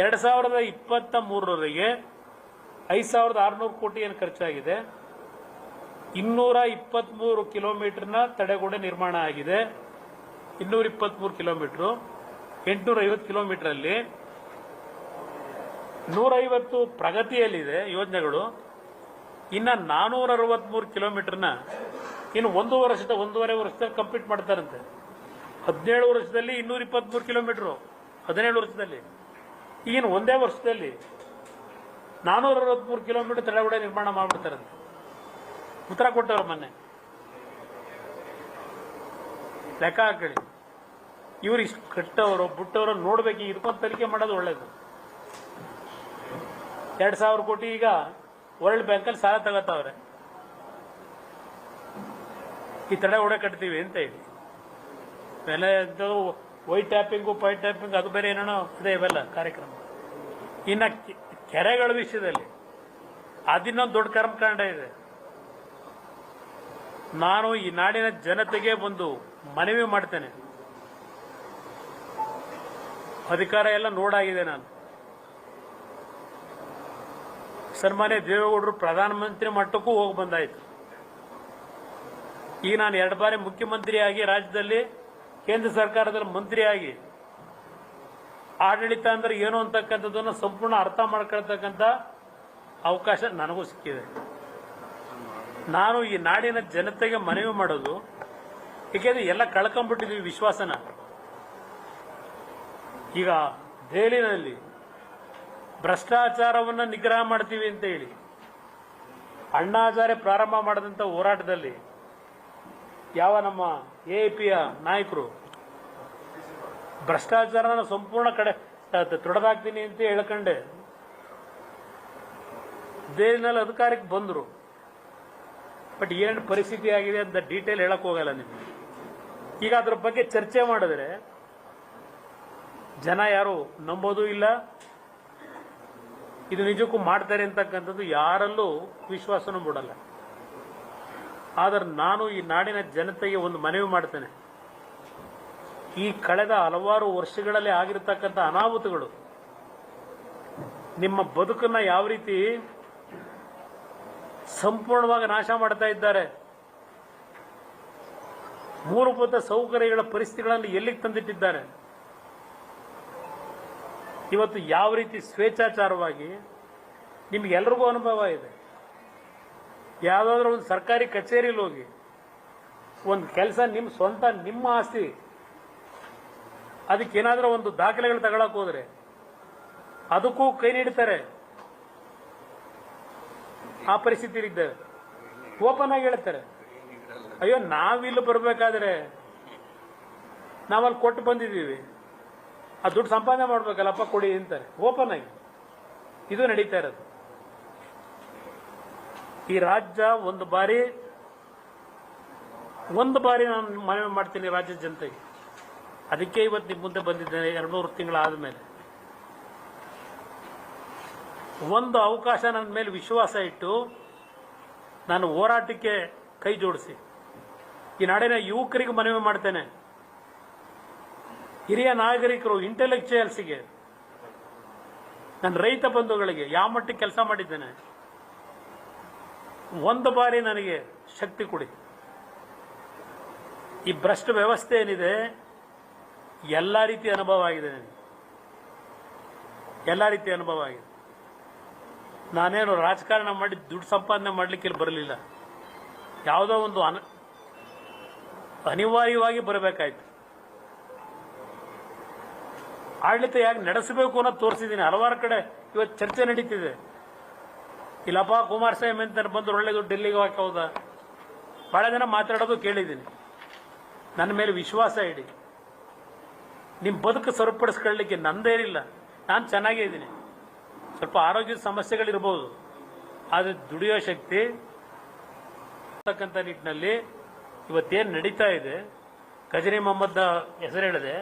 ಎರಡು ಸಾವಿರದ ಇಪ್ಪತ್ತ ಮೂರರವರೆಗೆ ಐದು ಸಾವಿರದ ಆರುನೂರು ಕೋಟಿ ಏನು ಖರ್ಚಾಗಿದೆ? ಇನ್ನೂರ ಇಪ್ಪತ್ತ್ಮೂರು ಕಿಲೋಮೀಟರ್ನ ತಡೆಗೋಡೆ ನಿರ್ಮಾಣ ಆಗಿದೆ. ಇನ್ನೂರ ಇಪ್ಪತ್ತ್ಮೂರು ಕಿಲೋಮೀಟ್ರು. ಎಂಟುನೂರ ಐವತ್ತು ಕಿಲೋಮೀಟ್ರಲ್ಲಿ ನೂರೈವತ್ತು ಪ್ರಗತಿಯಲ್ಲಿದೆ ಯೋಜನೆಗಳು. ಇನ್ನು ನಾನೂರ ಅರವತ್ತ್ಮೂರು ಕಿಲೋಮೀಟರ್ನ ಇನ್ನು ಒಂದು ವರ್ಷದ, ಒಂದೂವರೆ ವರ್ಷದಲ್ಲಿ ಕಂಪ್ಲೀಟ್ ಮಾಡ್ತಾರಂತೆ. ಹದಿನೇಳು ವರ್ಷದಲ್ಲಿ ಇನ್ನೂರ ಇಪ್ಪತ್ತ್ಮೂರು ಕಿಲೋಮೀಟ್ರು. ಹದಿನೇಳು ವರ್ಷದಲ್ಲಿ. ಈಗಿನ ಒಂದೇ ವರ್ಷದಲ್ಲಿ ನಾನೂರ ಅರವತ್ಮೂರು ಕಿಲೋಮೀಟರ್ ತಡೆಗೋಡೆ ನಿರ್ಮಾಣ ಮಾಡಿಬಿಡ್ತಾರಂತೆ ಉತ್ತರ ಕೊಟ್ಟವ್ರು ಮೊನ್ನೆ. ಲೆಕ್ಕ ಹಾಕೊಳ್ಳಿ ಇವ್ರು ಇಷ್ಟು ಕಟ್ಟವರು, ಬಿಟ್ಟವರು ನೋಡ್ಬೇಕು ಇದಕ್ಕೊಂದು ತನಿಖೆ ಮಾಡೋದು ಒಳ್ಳೇದು. ಎರಡು ಸಾವಿರ ಕೋಟಿ ಈಗ ವರ್ಲ್ಡ್ ಬ್ಯಾಂಕಲ್ಲಿ ಸಾಲ ತಗೋತಾವ್ರೆ. ಈ ತಡೆ ಹೊಡೆ ಕಟ್ತೀವಿ ಅಂತ ಹೇಳಿ. ಬೆಲೆ ವೈಟ್ ಟ್ಯಾಪಿಂಗು, ಪೈಟ್ ಟ್ಯಾಪಿಂಗ್, ಅದು ಬೇರೆ ಏನೇನೋ ಇದೆ ಇವೆಲ್ಲ ಕಾರ್ಯಕ್ರಮ. ಇನ್ನು ಕೆರೆಗಳ ವಿಷಯದಲ್ಲಿ ಅದಿನ್ನೊಂದು ದೊಡ್ಡ ಕರ್ಮಕಾಂಡ ಇದೆ. ನಾನು ಈ ನಾಡಿನ ಜನತೆಗೆ ಒಂದು ಮನವಿ ಮಾಡ್ತೇನೆ. ಅಧಿಕಾರ ಎಲ್ಲ ನೋಡಾಗಿದೆ ನಾನು. ಸನ್ಮಾನ್ಯ ದೇವೇಗೌಡರು ಪ್ರಧಾನಮಂತ್ರಿ ಮಟ್ಟಕ್ಕೂ ಹೋಗಿ ಬಂದಾಯಿತು. ಈಗ ನಾನು ಎರಡು ಬಾರಿ ಮುಖ್ಯಮಂತ್ರಿಯಾಗಿ ರಾಜ್ಯದಲ್ಲಿ ಕೇಂದ್ರ ಸರ್ಕಾರದಲ್ಲಿ ಮಂತ್ರಿಯಾಗಿ ಆಡಳಿತ ಅಂದ್ರೆ ಏನು ಅಂತಕ್ಕಂಥದ್ದನ್ನು ಸಂಪೂರ್ಣ ಅರ್ಥ ಮಾಡ್ಕೊಳ್ತಕ್ಕಂಥ ಅವಕಾಶ ನನಗೂ ಸಿಕ್ಕಿದೆ. ನಾನು ಈ ನಾಡಿನ ಜನತೆಗೆ ಮನವಿ ಮಾಡೋದು ಏಕೆಂದ್ರೆ ಎಲ್ಲ ಕಳ್ಕೊಂಡ್ಬಿಟ್ಟಿದ್ವಿ ವಿಶ್ವಾಸನ. ಈಗ ದೆಹಲಿನಲ್ಲಿ ಭ್ರಷ್ಟಾಚಾರವನ್ನು ನಿಗ್ರಹ ಮಾಡ್ತೀವಿ ಅಂತ ಹೇಳಿ, ಅಣ್ಣಾಚಾರ್ಯ ಪ್ರಾರಂಭ ಮಾಡಿದಂಥ ಹೋರಾಟದಲ್ಲಿ ಯಾವ ನಮ್ಮ ಎ ಪಿಯ ನಾಯಕರು ಭ್ರಷ್ಟಾಚಾರನ ಸಂಪೂರ್ಣ ಕಡೆ ತೊಡೆದಾಕ್ತೀನಿ ಅಂತ ಹೇಳ್ಕಂಡೆ. ದೇವಿನಲ್ಲಿ ಅಧಿಕಾರಕ್ಕೆ ಬಂದರು. ಬಟ್ ಏನು ಪರಿಸ್ಥಿತಿ ಆಗಿದೆ ಅಂತ ಡೀಟೇಲ್ ಹೇಳಕ್ ಹೋಗಲ್ಲ ನಿಮಗೆ. ಈಗ ಅದ್ರ ಬಗ್ಗೆ ಚರ್ಚೆ ಮಾಡಿದ್ರೆ ಜನ ಯಾರು ನಂಬೋದು ಇಲ್ಲ. ಇದು ನಿಜಕ್ಕೂ ಮಾಡ್ತಾರೆ ಅಂತಕ್ಕಂಥದ್ದು ಯಾರಲ್ಲೂ ವಿಶ್ವಾಸನೂ ಬಿಡಲ್ಲ ಆದರೆ ನಾನು ಈ ನಾಡಿನ ಜನತೆಗೆ ಒಂದು ಮನವಿ ಮಾಡ್ತೇನೆ. ಈ ಕಳೆದ ಹಲವಾರು ವರ್ಷಗಳಲ್ಲಿ ಆಗಿರತಕ್ಕಂಥ ಅನಾಹುತಗಳು, ನಿಮ್ಮ ಬದುಕನ್ನ ಯಾವ ರೀತಿ ಸಂಪೂರ್ಣವಾಗಿ ನಾಶ ಮಾಡ್ತಾ ಇದ್ದಾರೆ, ಮೂಲಭೂತ ಸೌಕರ್ಯಗಳ ಪರಿಸ್ಥಿತಿಗಳನ್ನು ಎಲ್ಲಿಗೆ ತಂದಿಟ್ಟಿದ್ದಾರೆ, ಇವತ್ತು ಯಾವ ರೀತಿ ಸ್ವೇಚ್ಛಾಚಾರವಾಗಿ ನಿಮಗೆಲ್ರಿಗೂ ಅನುಭವ ಇದೆ. ಯಾವುದಾದ್ರೂ ಒಂದು ಸರ್ಕಾರಿ ಕಚೇರಿಯಲ್ಲಿ ಹೋಗಿ, ಒಂದು ಕೆಲಸ ನಿಮ್ಮ ಸ್ವಂತ ನಿಮ್ಮ ಆಸ್ತಿ ಅದಕ್ಕೇನಾದ್ರೂ ಒಂದು ದಾಖಲೆಗಳು ತಗೊಳಕ್ ಹೋದ್ರೆ ಅದಕ್ಕೂ ಕೈ ನೀಡುತ್ತಾರೆ ಆ ಪರಿಸ್ಥಿತಿ ಇದ್ದೇವೆ ಓಪನ್ ಆಗಿ ಹೇಳ್ತಾರೆ. ಅಯ್ಯೋ, ನಾವಿಲ್ಲಿ ಬರಬೇಕಾದ್ರೆ ನಾವಲ್ಲಿ ಕೊಟ್ಟು ಬಂದಿದ್ದೀವಿ. ಆ ದುಡ್ಡು ಸಂಪಾದನೆ ಮಾಡ್ಬೇಕಲ್ಲಪ್ಪ, ಕೊಡಿ ಅಂತಾರೆ. ಓಪನ್ ಆಗಿ. ಇದು ನಡೀತಾ ಇರೋದು. ಈ ರಾಜ್ಯ ಒಂದು ಬಾರಿ ಒಂದು ಬಾರಿ ನಾನು ಮನವಿ ಮಾಡ್ತೀನಿ ರಾಜ್ಯದ ಜನತೆಗೆ. ಅದಕ್ಕೆ ಇವತ್ತು ನಿಮ್ಮ ಮುಂದೆ ಬಂದಿದ್ದೇನೆ ಎರಡು ಮೂರು ತಿಂಗಳಾದ ಮೇಲೆ ಒಂದು ಅವಕಾಶ ನನ್ನ ಮೇಲೆ ವಿಶ್ವಾಸ ಇಟ್ಟು ನಾನು ಹೋರಾಟಕ್ಕೆ ಕೈ ಜೋಡಿಸಿ. ಈ ನಾಡಿನ ಯುವಕರಿಗೆ ಮನವಿ ಮಾಡ್ತೇನೆ. ಹಿರಿಯ ನಾಗರಿಕರು ಇಂಟೆಲೆಕ್ಚುಯಲ್ಸಿಗೆ ನನ್ನ ರೈತ ಬಂಧುಗಳಿಗೆ ಯಾವ ಮಟ್ಟಿಗೆ ಕೆಲಸ ಮಾಡಿದ್ದೇನೆ. ಒಂದು ಬಾರಿ ನನಗೆ ಶಕ್ತಿ ಕೊಡಿ. ಈ ಭ್ರಷ್ಟ ವ್ಯವಸ್ಥೆ ಏನಿದೆ ಎಲ್ಲ ರೀತಿ ಅನುಭವ ಆಗಿದೆ ನನಗೆ. ಎಲ್ಲ ರೀತಿ ಅನುಭವ ಆಗಿದೆ. ನಾನೇನು ರಾಜಕಾರಣ ಮಾಡಿ ದುಡ್ಡು ಸಂಪಾದನೆ ಮಾಡಲಿಕ್ಕೆ ಇಲ್ಲಿ ಬರಲಿಲ್ಲ. ಯಾವುದೋ ಒಂದು ಅನ, ಅನಿವಾರ್ಯವಾಗಿ ಬರಬೇಕಾಯ್ತು. ಆಡಳಿತ ಯಾಕೆ ನಡೆಸಬೇಕು ಅನ್ನೋದು ತೋರಿಸಿದ್ದೀನಿ. ಹಲವಾರು ಕಡೆ ಇವತ್ತು ಚರ್ಚೆ ನಡೀತಿದೆ. ಇಲ್ಲಪ್ಪ ಕುಮಾರಸ್ವಾಮಿ ಅಂತ ಬಂದು ಒಳ್ಳೆಯದು ಡೆಲ್ಲಿಗೆ ಹಾಕೋದ ಬಹಳ ಜನ ಮಾತಾಡೋದು ಕೇಳಿದ್ದೀನಿ. ನನ್ನ ಮೇಲೆ ವಿಶ್ವಾಸ ಇಡಿ. ನಿಮ್ಮ ಬದುಕು ಸರಿಪಡಿಸ್ಕೊಳ್ಳಿಕ್ಕೆ ನಂದೇನಿಲ್ಲ ನಾನು ಚೆನ್ನಾಗೇ ಇದ್ದೀನಿ. ಸ್ವಲ್ಪ ಆರೋಗ್ಯದ ಸಮಸ್ಯೆಗಳಿರ್ಬೋದು. ಆದರೆ ದುಡಿಯೋ ಶಕ್ತಿ ಅಂತಕ್ಕಂಥ ನಿಟ್ಟಿನಲ್ಲಿ ಇವತ್ತೇನು ನಡೀತಾ ಇದೆ, ಖಜರಿ ಮೊಹಮ್ಮದ್ ಹೆಸರು ಹೇಳಿದೆ.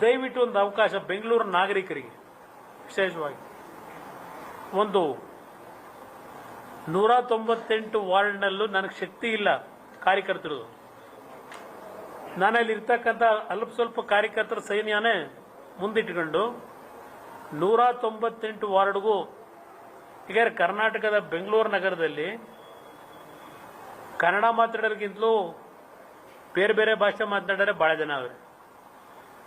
ದಯವಿಟ್ಟು ಒಂದು ಅವಕಾಶ ಬೆಂಗಳೂರು ನಾಗರಿಕರಿಗೆ, ವಿಶೇಷವಾಗಿ. ಒಂದು, ನೂರ ತೊಂಬತ್ತೆಂಟು ವಾರ್ಡ್ನಲ್ಲೂ ನನಗೆ ಶಕ್ತಿ ಇಲ್ಲ ಕಾರ್ಯಕರ್ತರು ನಾನಲ್ಲಿ ಇರ್ತಕ್ಕಂಥ ಅಲ್ಪ ಸ್ವಲ್ಪ ಕಾರ್ಯಕರ್ತರ ಸೈನ್ಯನೇ ಮುಂದಿಟ್ಕೊಂಡು ನೂರ ತೊಂಬತ್ತೆಂಟು ವಾರ್ಡ್ಗೂ, ಈಗ ಕರ್ನಾಟಕದ ಬೆಂಗಳೂರು ನಗರದಲ್ಲಿ ಕನ್ನಡ ಮಾತಾಡೋರಿಗಿಂತಲೂ ಬೇರೆ ಬೇರೆ ಭಾಷೆ ಮಾತನಾಡೋರೆ ಭಾಳ ಜನ ಅವ್ರೆ.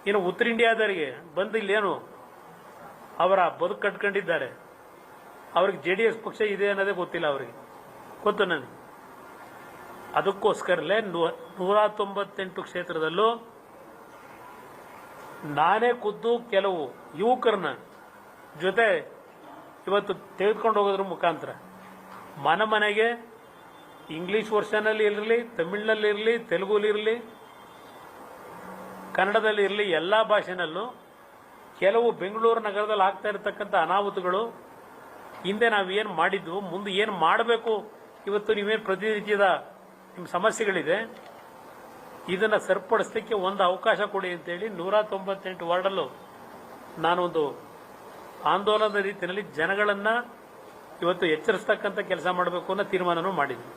ಇನ್ನು ಉತ್ತರ ಇಂಡಿಯಾದವರಿಗೆ ಬಂದು ಇಲ್ಲೇನು, ಅವರ ಬದುಕು ಕಟ್ಕೊಂಡಿದ್ದಾರೆ. ಅವ್ರಿಗೆ ಜೆ ಡಿ ಎಸ್ ಪಕ್ಷ ಇದೆ ಅನ್ನೋದೇ ಗೊತ್ತಿಲ್ಲ ಅವರಿಗೆ. ಗೊತ್ತು ನನಗೆ? ಅದಕ್ಕೋಸ್ಕರಲೇ ನೂರ ತೊಂಬತ್ತೆಂಟು ಕ್ಷೇತ್ರದಲ್ಲೂ ನಾನೇ ಖುದ್ದು ಕೆಲವು ಯುವಕರನ್ನ ಜೊತೆ ಇವತ್ತು ತೆಗೆದುಕೊಂಡು ಹೋಗೋದ್ರ ಮುಖಾಂತರ. ಮನೆ ಮನೆಗೆ ಇಂಗ್ಲೀಷ್ ವರ್ಷನಲ್ಲಿ ಇರಲಿ, ತಮಿಳಿನಲ್ಲಿ ಇರಲಿ ತೆಲುಗುಲಿರಲಿ ಕನ್ನಡದಲ್ಲಿ ಇರಲಿ, ಎಲ್ಲ ಭಾಷೆನಲ್ಲೂ ಕೆಲವು ಬೆಂಗಳೂರು ನಗರದಲ್ಲಿ ಆಗ್ತಾ ಇರತಕ್ಕಂಥ ಅನಾಹುತಗಳು ಹಿಂದೆ ನಾವೇನು ಮಾಡಿದ್ವು, ಮುಂದೆ ಏನು ಮಾಡಬೇಕು ಇವತ್ತು ನೀವೇನು ಪ್ರತಿನಿತ್ಯದ ನಿಮ್ಮ ಸಮಸ್ಯೆಗಳಿದೆ, ಇದನ್ನು ಸರಿಪಡಿಸ್ಲಿಕ್ಕೆ ಒಂದು ಅವಕಾಶ ಕೊಡಿ ಅಂತೇಳಿ ನೂರ ತೊಂಬತ್ತೆಂಟು ವಾರ್ಡಲ್ಲೂ ನಾನೊಂದು ಆಂದೋಲನದ ರೀತಿಯಲ್ಲಿ ಜನಗಳನ್ನು ಇವತ್ತು ಎಚ್ಚರಿಸ್ತಕ್ಕಂಥ ಕೆಲಸ ಮಾಡಬೇಕು ಅನ್ನೋ ತೀರ್ಮಾನನೂ ಮಾಡಿದ್ವಿ.